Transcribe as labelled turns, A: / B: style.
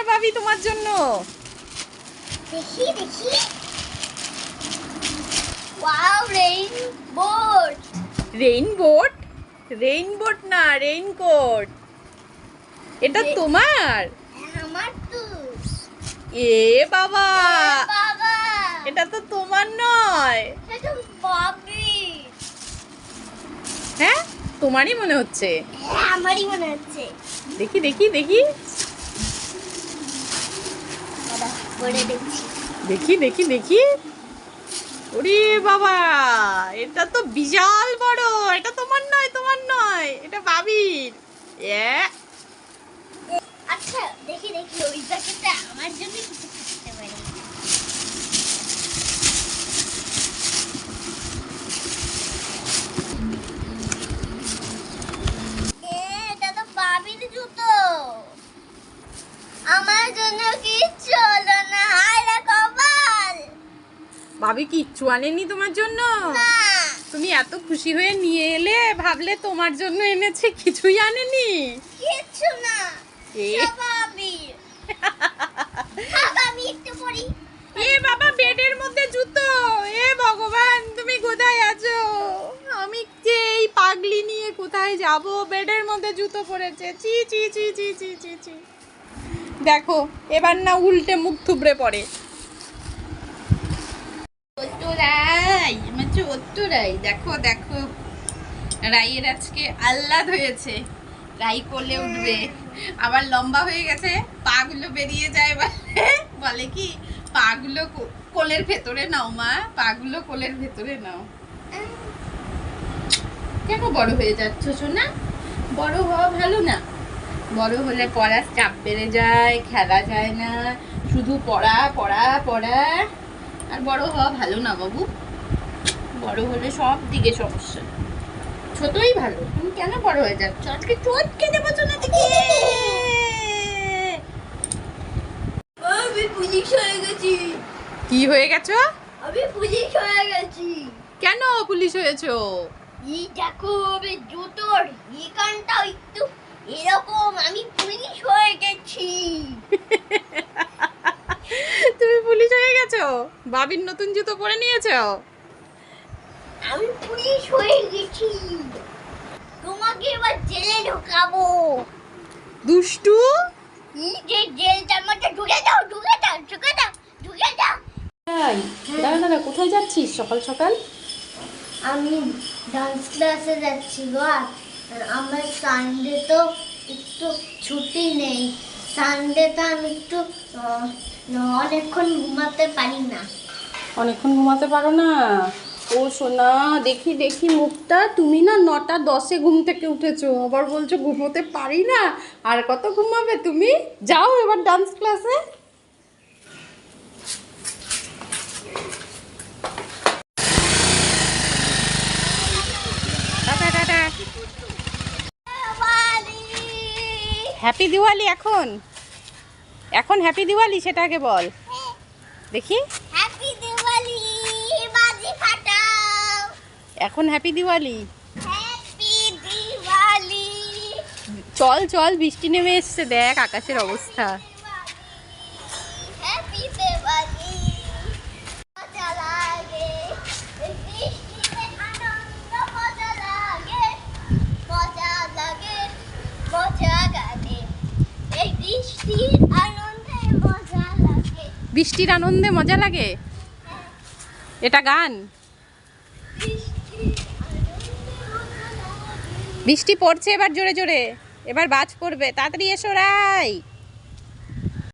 A: আমার ভাবি তোমার জন্য।
B: দেখি দেখি। ওয়াও
A: রেইনবোট রেইনবোট না রেইনকোট এটা তোমার?
B: আমার তো।
A: এ বাবা এটা তো তোমার নয়। হ্যাঁ তোমারই মনে হচ্ছে।
B: হ্যাঁ আমারই মনে হচ্ছে।
A: দেখি দেখি দেখি।
B: পরে দেখছি।
A: দেখি দেখি দেখি। ওরে বাবা এটা তো বিশাল বড়। এটা তোমার নয় তোমার নয়। এটা বাবির।
B: আচ্ছা দেখি দেখি ওই প্যাকেটটা আমার জন্য কিছু থাকতে পারে এ, এটা তো বাবির জুতো আমার জন্য কিচ্ছু হলো না হায় রে কপাল
A: বাবি কিচ্ছু আনেনি তোমার জন্য? তুমি এত খুশি হয়ে নিয়ে এলে ভাবলে তোমার জন্য এনেছে কিছুই আনেনি?
B: কিচ্ছু না।
A: এ বাবা বেডের মধ্যে জুতো। এ ভগবান তুমি কোথায় আছো? আমি যে এই পাগলি নিয়ে কোথায় যাব? বেডের মধ্যে জুতো পড়েছে চি চি চি চি চি চি চি। দেখো এবার না উল্টে মুখ থুবড়ে পড়ে। রাই আমার চোদ্দরাই দেখো দেখো। রাইয়ের আজকে আহ্লাদ হয়েছে। রাই কোলে উঠবে। আবার লম্বা হয়ে গেছে। পাগুলো বেরিয়ে যায় বলে। বলে কি? পাগুলো কোলের ভেতরে নাও, মা। পাগুলো কোলের ভেতরে নাও। কেন বড় হয়ে যাচ্ছ, সোনা? বড় হওয়া ভালো না। বড় হলে পড়ার চাপ বেড়ে যায়, খেলা যায় না। শুধু পড়া পড়া পড়া। আর বড় হওয়া ভালো না বাবু। বড় হলে সব দিকে সমস্যা। ছোটই ভালো। তুমি কেন বড় হয়ে যাচ্ছ? আজকে চটকে দেবো সোনা দিকে
B: আমি পুলিশ হয়ে গেছি।
A: কি হয়ে গেছো?
B: আমি পুলিশ হয়ে গেছি।
A: কেন পুলিশ হয়েছো?
B: এই দেখো আমি জুতোর এখানটা একটু এরকম আমি পুলিশ হয়ে গেছি
A: তুমি পুলিশ হয়ে গেছো বাবির নতুন জুতো পরে নিয়েছো
B: আমি পুলিশ হয়ে গেছি। তোমাকে এবার জেলে ঢোকাবো।
A: দুষ্টু?
B: এই যে জেলটার মধ্যে ঢুকে দাও ঢুকে দাও ঢুকে দাও ঢুকে দাও।
A: দাঁড়া দাঁড়া কোথায় যাচ্ছিস সকাল সকাল?
B: আমি ডান্স ক্লাসে যাচ্ছি গো আমার সানডে তো একটু ছুটি নেই। সানডেতে আমি একটু আহ, অনেকক্ষণ ঘুমাতে পারি না।
A: অনেকক্ষণ ঘুমাতে পারো না? ও সোনা দেখি দেখি মুখটা। তুমি না নটা দশে ঘুম থেকে উঠেছো। আবার বলছো ঘুমোতে পারি না। আর কত ঘুমাবে তুমি? যাও এবার ডান্স ক্লাসে হ্যাপি দিওয়ালি এখন। এখন হ্যাপি দিওয়ালি সেটাকে বল। দেখি।
B: হ্যাপি দিওয়ালি বাজি ফাটাও।
A: এখন হ্যাপি দিওয়ালি
B: হ্যাপি দিওয়ালি
A: চল চল বৃষ্টি নেমে এসছে দেখ আকাশের অবস্থা
B: হ্যাপি দিওয়ালি মজা লাগে এই বৃষ্টিতে আনন্দ মজা লাগে মজা লাগে মজা লাগে এই বৃষ্টির আনন্দে মজা লাগে
A: বৃষ্টির আনন্দে মজা লাগে? এটা গান? বৃষ্টি পড়ছে এবার জোরে জোরে। এবার বাজ পড়বে। তাড়াতাড়ি এসো রাই